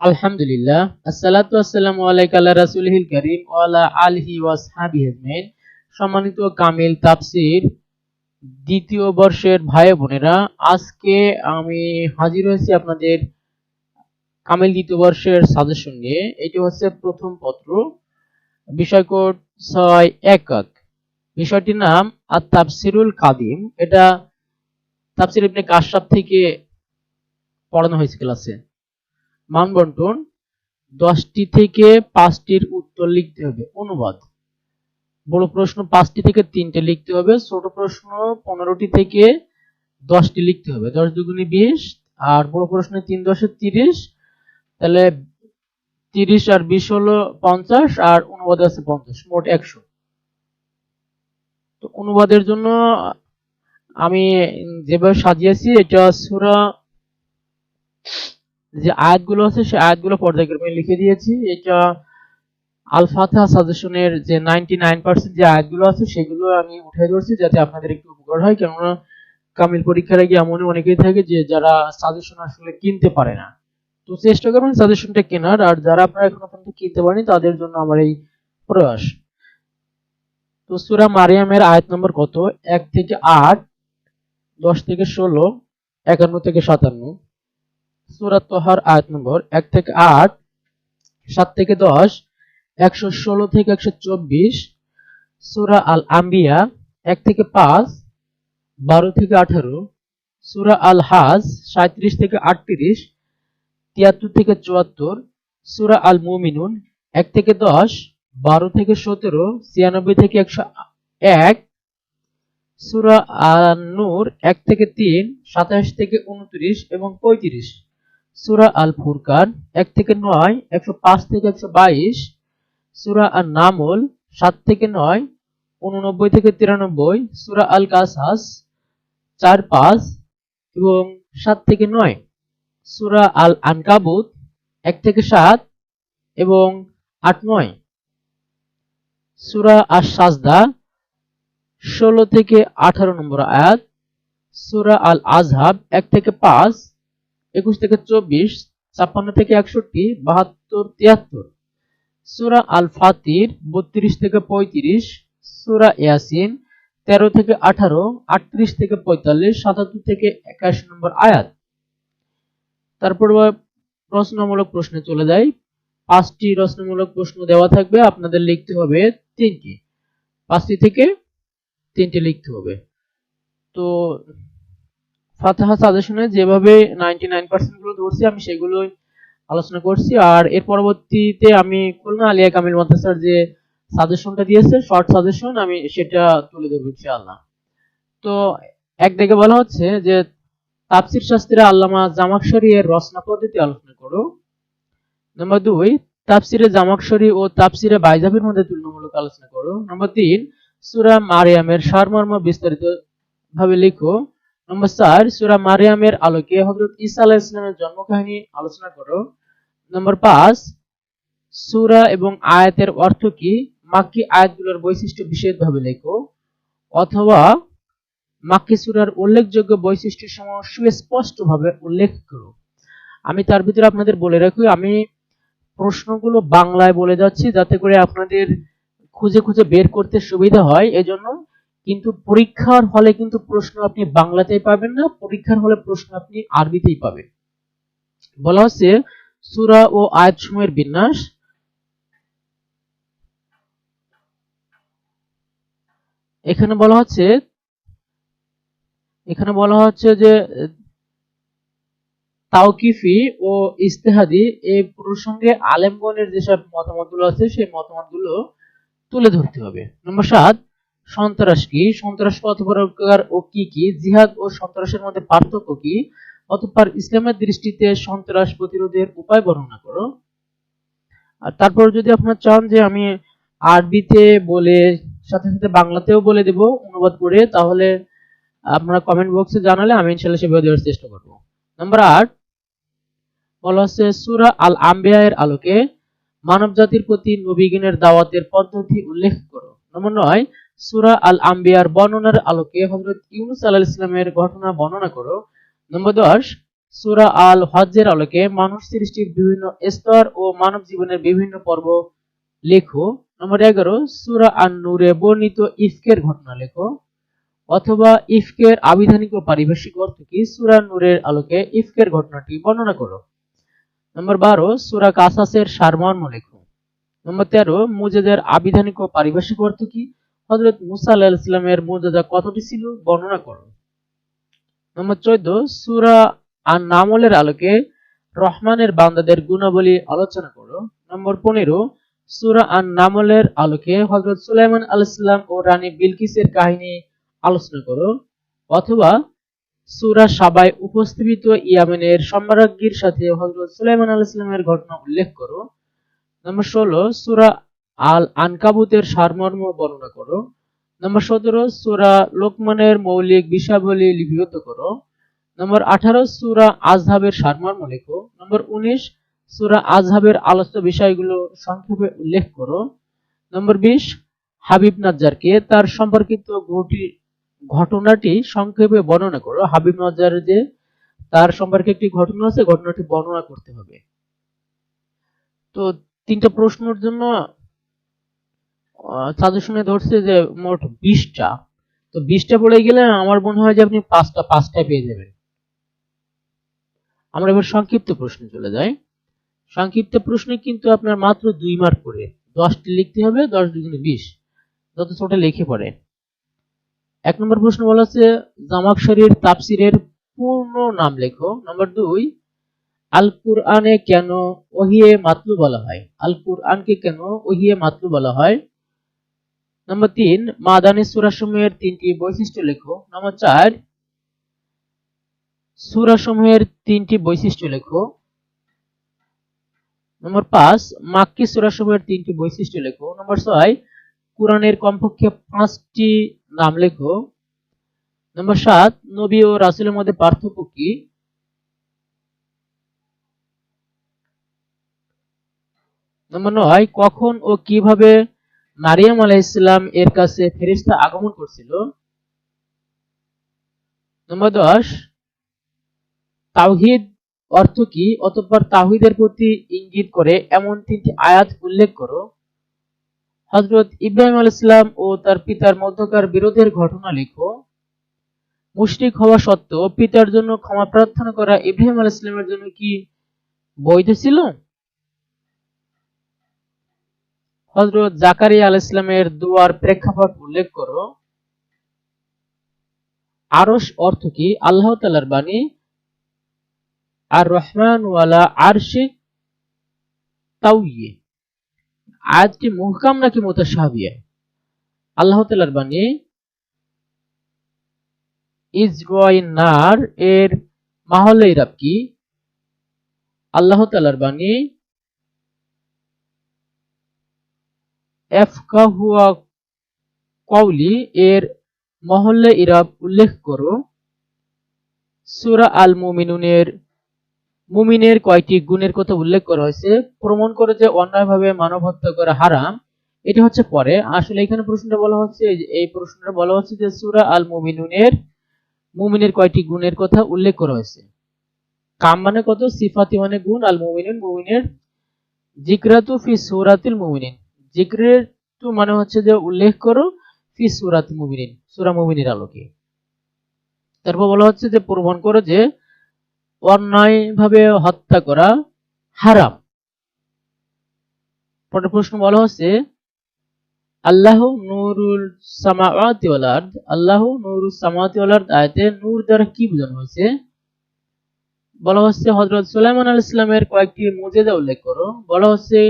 আলহামদুলিল্লাহ। আসসালাতু আসসালামু আলাইকা আলা রাসূলিল কারীম ওয়া ওয়া আজমাইন। সম্মানিত কামিল তাফসীর দ্বিতীয় বর্ষের ভাই বোনেরা, আজকে আমি হাজির হয়েছি আপনাদের কামিল দ্বিতীয় বর্ষের সাজেশন নিয়ে। এটি হচ্ছে প্রথম পত্র বিষয় কোড ছয় একক। বিষয়টির নাম আর তাফসিরুল কাদিম। এটা তাফসির ইবনে কাশাব থেকে পড়ানো হয়েছে ক্লাসে। মান বন্টন দশটি থেকে পাঁচটির উত্তর লিখতে হবে। অনুবাদ। বড় প্রশ্ন পাঁচটি থেকে তিনটে লিখতে হবে, ছোট প্রশ্ন পনেরোটি থেকে দশটি লিখতে হবে। দশ দুগুণে বিশ আর বড় প্রশ্নে তিন দশে তিরিশ। তাহলে তিরিশ আর বিশ হলো পঞ্চাশ আর অনুবাদ আছে পঞ্চাশ, মোট একশো। তো অনুবাদের জন্য আমি যেভাবে সাজিয়েছি, এটা সুরা যে আয়াতগুলো আছে সেই আয়াতগুলো পর্যায়ক্রমে লিখে দিয়েছি। এটা আল ফাতহা সাজেশনের যে নাইনটি নাইন যে আয়াতগুলো আছে, সেগুলো আমি উঠে ধরছি যাতে আপনাদের একটু উপকার হয়। কেননা কামিল পরীক্ষার আগে এমনই অনেকেই থাকে যে যারা সাজেশন আসলে কিনতে পারে না। তো চেষ্টা করবেন সাজেশনটা কেনার, আর যারা আপনারা এখনও পর্যন্ত কিনতে পারেনি তাদের জন্য আমার এই প্রয়াস। তো সুরা মারিয়ামের আয়াত নম্বর কত? এক থেকে আট, দশ থেকে ষোলো, একান্ন থেকে সাতান্ন। সুরা তোহার আয়াত নম্বর এক থেকে আট, সাত থেকে দশ, একশো ষোলো থেকে একশো চব্বিশ, সুরা আল আম্বিয়া এক থেকে পাঁচ, বারো থেকে আঠারো, সুরা আল হাজ সাঁত্রিশ থেকে আটত্রিশ, তিয়াত্তর থেকে চুয়াত্তর, সুরা আল মুমিনুন এক থেকে দশ, বারো থেকে সতেরো, ছিয়ানব্বই থেকে একশো এক, সুরা আল নূর এক থেকে তিন, সাতাশ থেকে উনত্রিশ এবং পঁয়ত্রিশ। সুরা আল ফুরকান এক থেকে নয়, একশো পাঁচ থেকে একশো বাইশ। সুরা আল নামল সাত থেকে নয়, উননব্বই থেকে তিরানব্বই। সুরা আল কাসাস চার পাঁচ এবং সাত থেকে নয়। সুরা আল আনকাবুত এক থেকে সাত এবং আট নয়। সুরা আর সাজদা ষোলো থেকে আঠারো নম্বর আয়াত। সুরা আল আজহাব এক থেকে পাঁচ একুশ থেকে চব্বিশ, ছাপ্পান্ন থেকে একষট্টি, বাহাত্তর, তিয়াত্তর। সুরা আল ফাতির বত্রিশ থেকে পঁয়ত্রিশ। সুরা ইয়াসিন, তেরো থেকে আঠারো, আটত্রিশ থেকে পঁয়তাল্লিশ, সাতাত্তর থেকে একাশি নম্বর আয়াত। তারপর প্রশ্নমূলক প্রশ্নে চলে যাই। পাঁচটি রচনামূলক প্রশ্ন দেওয়া থাকবে, আপনাদের লিখতে হবে তিনটি। পাঁচটি থেকে তিনটি লিখতে হবে। তো ফাতাহা সাজেশনে যেভাবে নাইনটি গুলো ধরছি, আমি সেগুলোই আলোচনা করছি। আর এর পরবর্তীতে আমি খুলনা আলিয়া কামিল মাদ্রাসার যে সাজেশনটা দিয়েছে শর্ট সাজেশন আমি সেটা তুলে ধরবো ইনশাআল্লাহ। তো একদিকে বলা হচ্ছে যে, তাফসির শাস্ত্রে আল্লামা জামাকশরী এর রচনা পদ্ধতি আলোচনা করো নম্বর দুই, তাফসিরে জামাকশরী ও তাফসিরে বাইজাবির মধ্যে তুলনামূলক আলোচনা করো নম্বর তিন, সুরা মারিয়ামের সারমর্ম বিস্তারিত ভাবে লিখো নম্বর সুরা মারিয়ামের আলোকে হজরত ইসা আলাহ ইসলামের জন্মকাহিনী আলোচনা করো। নম্বর পাঁচ, সুরা এবং আয়াতের অর্থ কি? মাক্কি আয়াতগুলোর বৈশিষ্ট্য বিশেষভাবে লেখো। অথবা মাক্কি সুরার উল্লেখযোগ্য বৈশিষ্ট্য সমূহ সুস্পষ্টভাবে উল্লেখ করো। আমি তার ভিতরে আপনাদের বলে রাখি, আমি প্রশ্নগুলো বাংলায় বলে যাচ্ছি যাতে করে আপনাদের খুঁজে খুঁজে বের করতে সুবিধা হয়। এজন্য কিন্তু পরীক্ষার হলে কিন্তু প্রশ্ন আপনি বাংলাতেই পাবেন না, পরীক্ষার হলে প্রশ্ন আপনি আরবিতেই পাবেন। বলা হচ্ছে, সুরা ও আয়াত সময়ের বিন্যাস। এখানে বলা হচ্ছে, এখানে বলা হচ্ছে যে, তাওকিফি ও ইস্তেহাদি এই প্রসঙ্গে আলেমগণের যেসব মতামতগুলো আছে, সেই মতামতগুলো তুলে ধরতে হবে। নম্বর সাত সন্ত্রাস কি? সন্ত্রাস কত প্রকার ও কি কি? জিহাদ ও সন্ত্রাসের মধ্যে পার্থক্য কি? অতঃপর ইসলামের দৃষ্টিতে সন্ত্রাস প্রতিরোধের উপায় বর্ণনা করো। আর তারপর যদি আপনারা চান যে আমি আরবিতে বলে, সাথে সাথে বাংলাতেও বলে দেব অনুবাদ করে, তাহলে আপনারা কমেন্ট বক্সে জানালে আমি ইনশাল্লাহ সেভাবে দেওয়ার চেষ্টা করব। নাম্বার আট বলা হচ্ছে সুরা আল আম্বিয়া এর আলোকে মানব জাতির প্রতি নবীগণের দাওয়াতের পদ্ধতি উল্লেখ করো। নম্বর নয় সুরা আল আম্বিয়ার বর্ণনার আলোকে হজরত ইউনুস আলাহ ইসলামের ঘটনা বর্ণনা করো। নম্বর দশ, সূরা আল হজ্জের আলোকে মানুষ সৃষ্টির বিভিন্ন স্তর ও মানব জীবনের বিভিন্ন পর্ব লেখো। নম্বর এগারো, সূরা আন নূরে বর্ণিত ইফকের ঘটনা লেখো। অথবা ইফকের আবিধানিক ও পারিভাষিক অর্থ কি? সুরা নূরের আলোকে ইফকের ঘটনাটি বর্ণনা করো। নম্বর বারো, সুরা কাসাসের সারমর্ম লেখো। নম্বর তেরো, মুজেদের আবিধানিক ও পারিভাষিক অর্থ কি? হযরত মুসা আলাইহিস সালামের মুজেজা কতটি ছিল? বর্ণনা করো। নম্বর চোদ্দ, সূরা আন নামলের আলোকে রহমানের বান্দাদের গুণাবলী আলোচনা করো। নম্বর পনেরো, সূরা আন নামলের আলোকে হযরত সুলাইমান আলাইহিস সালাম ও রানী বিলকিসের কাহিনী আলোচনা করো। অথবা সুরা সাবায় উপস্থিত ইয়ামেনের সম্রাজ্ঞীর সাথে হযরত সুলাইমান আলাইহিস সালামের ঘটনা উল্লেখ করো। নম্বর ষোলো, সূরা আল আনকাবুতের সারমর্ম বর্ণনা করো। নম্বর সতেরো, সূরা লোকমানের মৌলিক বিষয়াবলী লিপিবদ্ধ করো। নম্বর আঠারো, সুরা আজহাবের সারমর্ম লেখো। নম্বর উনিশ, সূরা আজহাবের আলোচ্য বিষয়গুলো সংক্ষেপে উল্লেখ করো। নম্বর বিশ, হাবিব নাজ্জারকে তার সম্পর্কিত ঘটি ঘটনাটি সংক্ষেপে বর্ণনা করো। হাবিব নাজ্জারের যে তার সম্পর্কে একটি ঘটনা আছে, ঘটনাটি বর্ণনা করতে হবে। তো তিনটা প্রশ্নের জন্য সাজেশনে ধরছে যে মোট বিশটা। তো বিশটা পড়ে গেলে আমার মনে হয় যে আপনি পাঁচটা, পাঁচটায় পেয়ে যাবেন। আমরা এবার সংক্ষিপ্ত প্রশ্নে চলে যাই। সংক্ষিপ্ত প্রশ্নে কিন্তু আপনার মাত্র দুই মার্ক করে দশটি লিখতে হবে, দশ দুগুণে বিশ। যত ছোট লিখে পড়ে। এক নম্বর প্রশ্ন বলা হচ্ছে জামাকশরীর তাপসিরের পূর্ণ নাম লেখো। নম্বর দুই, আল কুরআনে কেন ওহিয়ে মাতলু বলা হয়? আল কুরআনকে কেন ওহিয়ে মাতলু বলা হয়? নম্বর তিন, মাদানী সুরাসমূহের তিনটি বৈশিষ্ট্য লেখো। নম্বর চার, সূরাসমূহের তিনটি বৈশিষ্ট্য লেখো। নম্বর পাঁচ, মাক্কি সূরাসমূহের তিনটি বৈশিষ্ট্য লেখো। নম্বর ছয়, কোরআনের কমপক্ষে পাঁচটি নাম লেখো। নম্বর সাত, নবী ও রাসুলের মধ্যে পার্থক্য কি? নম্বর নয়, কখন ও কীভাবে মারিয়াম আলাইহিসসালাম এর কাছে ফেরেশতা আগমন করছিল। নম্বর দশ, তাওহীদ অর্থ কি? অতঃপর তাওহীদের প্রতি ইঙ্গিত করে এমন তিনটি আয়াত উল্লেখ করো। হজরত ইব্রাহিম আলাইহিসসালাম ও তার পিতার মধ্যকার বিরোধের ঘটনা লেখো। মুশরিক হওয়া সত্ত্বেও পিতার জন্য ক্ষমা প্রার্থনা করা ইব্রাহিম আলাইহিসসালামের জন্য কি বৈধ ছিল? হযরত জাকারিয়া আলাইহিসসালামের দোয়ার প্রেক্ষাপট উল্লেখ করো। আরশ অর্থ কি? আল্লাহ তাআলার বাণী। আর রহমান ওয়ালা আরশে তাওয়িয়ে আয়াতটি মুহকাম নাকি মুতাশাবিয়া আল্লাহ তাআলার বাণী। ইজরাইন নার, এর মাহলে ইরাব কি? আল্লাহ তালার বাণী। এফকাহুয়া কওলি এর মহল্লে ইরাব উল্লেখ করো। সূরা আল মুমিনুনের মুমিনের কয়টি গুণের কথা উল্লেখ করা হয়েছে। প্রমাণ করে যে অন্যায়ভাবে মানব হত্যা করা হারাম, এটি হচ্ছে পরে। আসলে এখানে প্রশ্নটা বলা হচ্ছে, এই প্রশ্নটা বলা হচ্ছে যে সুরা আল মুমিনুনের মুমিনের কয়টি গুণের কথা উল্লেখ করা হয়েছে। কাম মানে কত? সিফাতি মানে গুণ। আল মুমিনুন মুমিনের জিকরাতু ফি সূরাতিল মুমিনিন। জিক্রের টু মানে হচ্ছে যে উল্লেখ করো ফি সুরাত মুমিনিন, সূরা মুমিনের আলোকে। তারপর বলা হচ্ছে যে প্রমাণ করো যে অন্যায়ভাবে হত্যা করা হারাম। পরের প্রশ্ন বলা হচ্ছে, আল্লাহ নুরুল সামাওয়াতি ওয়াল আরদ, আল্লাহ নুরুল সামাওয়াতি ওয়াল আরদ আয়াতে নূর দ্বারা কি বোঝানো হয়েছে? বলা হচ্ছে হযরত সুলাইমান আলাইহিস সালামের কয়েকটি মুজিজা উল্লেখ করো। বলা হচ্ছে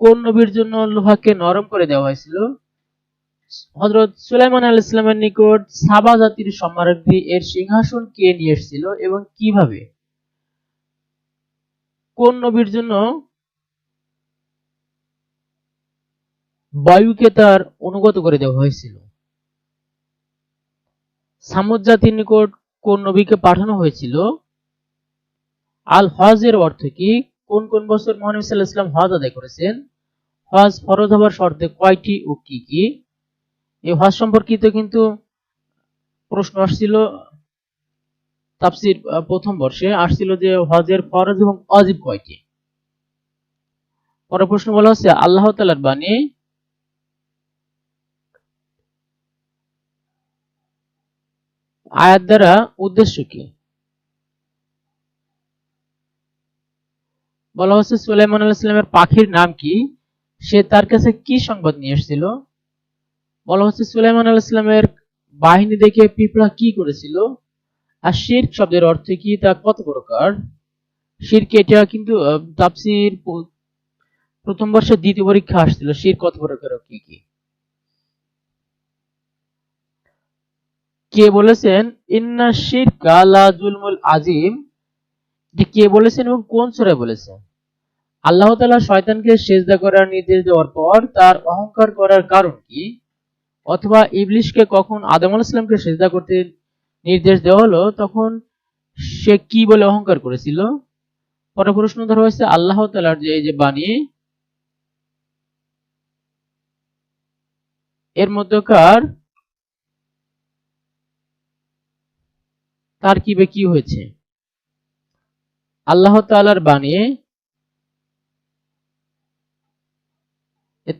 কোন নবীর জন্য লোহাকে নরম করে দেওয়া হয়েছিল? হযরত সুলাইমান আলাইহিস সালামের নিকট সাবা জাতির সম্রাজ্ঞী এর সিংহাসন কে নিয়ে এসেছিল এবং কীভাবে? কোন নবীর জন্য বায়ুকে তার অনুগত করে দেওয়া হয়েছিল? সামুদ জাতির নিকট কোন নবীকে পাঠানো হয়েছিল? আল হজের অর্থ কি? কোন কোন বছর মহানবী সাল্লাল্লাহু আলাইহি ওয়াসাল্লাম হজ আদায় করেছেন? হজ ফরজ হবার শর্তে কয়টি ও কি কি? এই হজ সম্পর্কিত কিন্তু প্রশ্ন আসছিল, তাফসির প্রথম বর্ষে আসছিল যে হজের ফরজ এবং অজিব কয়টি? পরের প্রশ্ন বলা হচ্ছে, আল্লাহ তাআলার বাণী আয়াত দ্বারা উদ্দেশ্য কি? বলা হচ্ছে সুলাইমান আলাইহিস সালামের পাখির নাম কি? সে তার কাছে কি সংবাদ নিয়ে এসেছিল? বলা হচ্ছে সুলাইমান আলাইহিস সালামের বাহিনী দেখে পিঁপড়া কি করেছিল? আর শিরক শব্দের অর্থ কি? তা কত প্রকার? শিরক এটা কিন্তু প- প্রথম বর্ষের দ্বিতীয় পরীক্ষা আসছিল। শির কত প্রকার কি কি? কে বলেছেন, ইন্না শিরকা লা জুলমুল আজিম কে বলেছেন এবং কোন সূরায় বলেছেন? আল্লাহ তালা শয়তানকে সেজদা করার নির্দেশ দেওয়ার পর তার অহংকার করার কারণ কি? অথবা ইবলিশকে কখন আদম আলাইহিস সালামকে সেজদা করতে নির্দেশ দেওয়া হলো, তখন সে কি বলে অহংকার করেছিল? পরে প্রশ্ন ধরা হয়েছে, আল্লাহ তাআলার যে এই যে বাণী, এর মধ্যকার তার কিবে কি হয়েছে? আল্লাহ তাআলার বাণী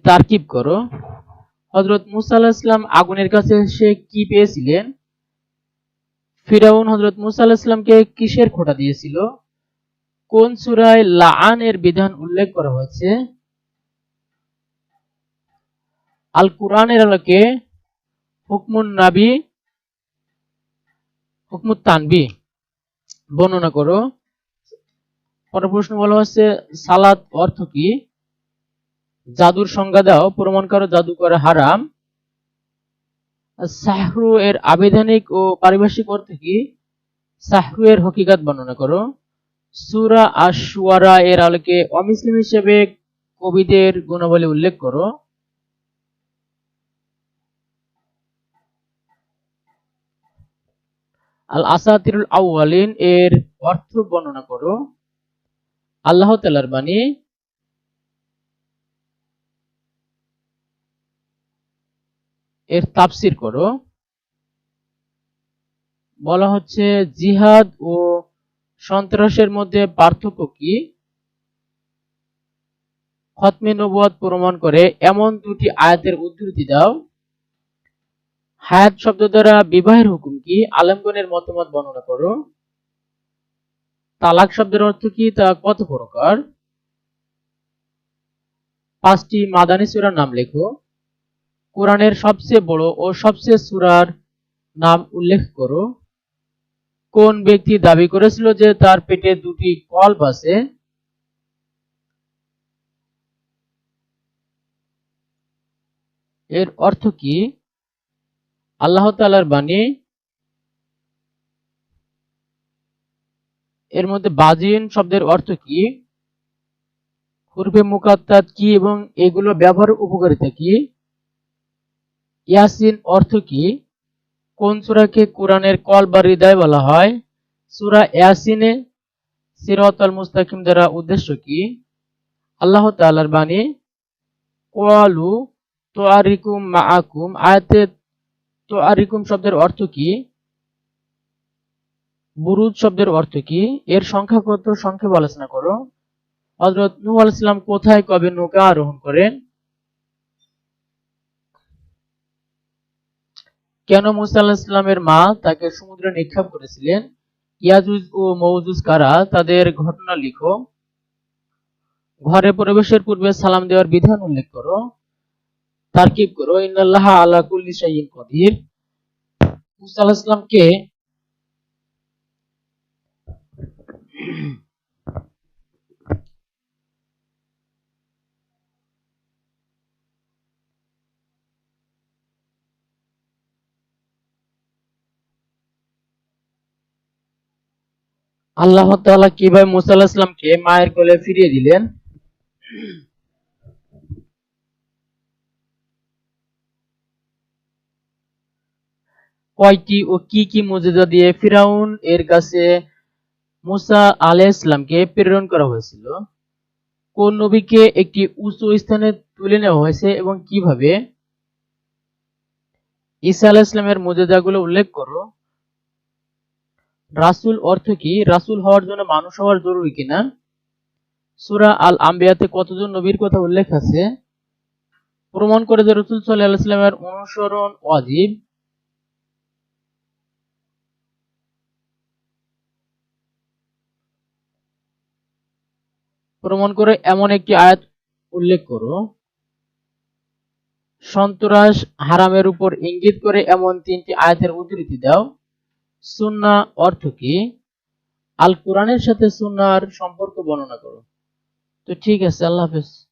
তারকিব করো। হযরত মুসা সালাম আগুনের কাছে সে কি পেয়েছিলেন? ফিরাউন হযরত মুসা সালামকে কিসের খোঁটা দিয়েছিল? কোন সূরায় লাআন এর বিধান উল্লেখ করা হয়েছে? আল কুরআনের আলোকে হুকমুন নাবি, হুকমুত তানবি বর্ণনা করো। পরের প্রশ্ন বলা হচ্ছে সালাদ অর্থ কি? জাদুর সংজ্ঞা দাও, প্রমাণ করো জাদু করা হারাম। সাহরু এর আবেদনিক ও পারিভাষিক অর্থ কি? সাহরু এর হকিকত বর্ণনা করো। সূরা আশ-শুআরা এর আলোকে অমুসলিম হিসেবে কবিদের গুণাবলী উল্লেখ করো। আল আসাতিরুল আউয়ালিন এর অর্থ বর্ণনা করো। আল্লাহ তাআলার বাণী এর তাফসির করো। বলা হচ্ছে, জিহাদ ও সন্ত্রাসের মধ্যে পার্থক্য কি? খতমে নবুয়ত প্রমাণ করে, এমন দুটি আয়াতের উদ্ধৃতি দাও। হায়াত শব্দ দ্বারা বিবাহের হুকুম কি? আলেমগণের মতামত বর্ণনা করো। তালাক শব্দের অর্থ কি? তা কত প্রকার? পাঁচটি মাদানী সূরার নাম লেখো। কোরআনের সবচেয়ে বড় ও সবচেয়ে সুরার নাম উল্লেখ করো। কোন ব্যক্তি দাবি করেছিল যে তার পেটে দুটি কল্প আছে? এর অর্থ কি? আল্লাহ তাআলার বাণী। এর মধ্যে বাজিন শব্দের অর্থ কি? হুরফে মুকাত্তাত কি এবং এগুলো ব্যবহার উপকারিতা কি? ইয়াসিন অর্থ কি? কোন সূরাকে কোরআনের কল বা হৃদয় বলা হয়? সুরা ইয়াসিনে সিরাতাল মুস্তাকিম দ্বারা উদ্দেশ্য কি? আল্লাহ তাআলার বাণী কোয়ালু তোয়ারিকুম মাআকুম আয়াতে তোয়ারিকুম শব্দের অর্থ কি? বুরুদ শব্দের অর্থ কি? এর সংখ্যা কত? সংক্ষেপে আলোচনা করো। হযরত নূহ আলাইহিস সালাম কোথায়, কবে নৌকা আরোহণ করেন? কেন মুসা আলাইহিস সালামের মা তাকে সমুদ্রে নিক্ষেপ করেছিলেন? ইয়াজুজ ও মৌজুজ কারা? তাদের ঘটনা লিখো। ঘরে প্রবেশের পূর্বে সালাম দেওয়ার বিধান উল্লেখ করো। তারকিব করো, ইন্নাল্লাহ আলা কুল্লি শাইইন কদির। মুসা আলাইহিস সালামকে আল্লাহ তাআলা কীভাবে মুসা আলাইহিস সালামকে মায়ের কোলে ফিরিয়ে দিলেন? কয়টি ও কি কি মুজিজা দিয়ে ফিরাউন এর কাছে মুসা আলাইহিস সালামকে প্রেরণ করা হয়েছিল? কোন নবীকে একটি উঁচু স্থানে তুলে নেওয়া হয়েছে এবং কীভাবে? ঈসা আলাইহিস সালামের মুজিজাগুলো উল্লেখ করো। রাসূল অর্থ কি? রাসূল হওয়ার জন্য মানুষ হওয়ার জরুরি কিনা? সুরা আল আম্বিয়াতে কতজন নবীর কথা উল্লেখ আছে? প্রমাণ করে যে রসুল আলাইহি অনুসরণ ওয়াজিব। প্রমাণ করে এমন একটি আয়াত উল্লেখ করো। সন্ত্রাস হারামের উপর ইঙ্গিত করে এমন তিনটি আয়াতের উদ্ধৃতি দাও। সুন্নাহ অর্থ কি? আল কোরআনের সাথে সুন্নার সম্পর্ক বর্ণনা করো। তো ঠিক আছে, আল্লাহ হাফেজ।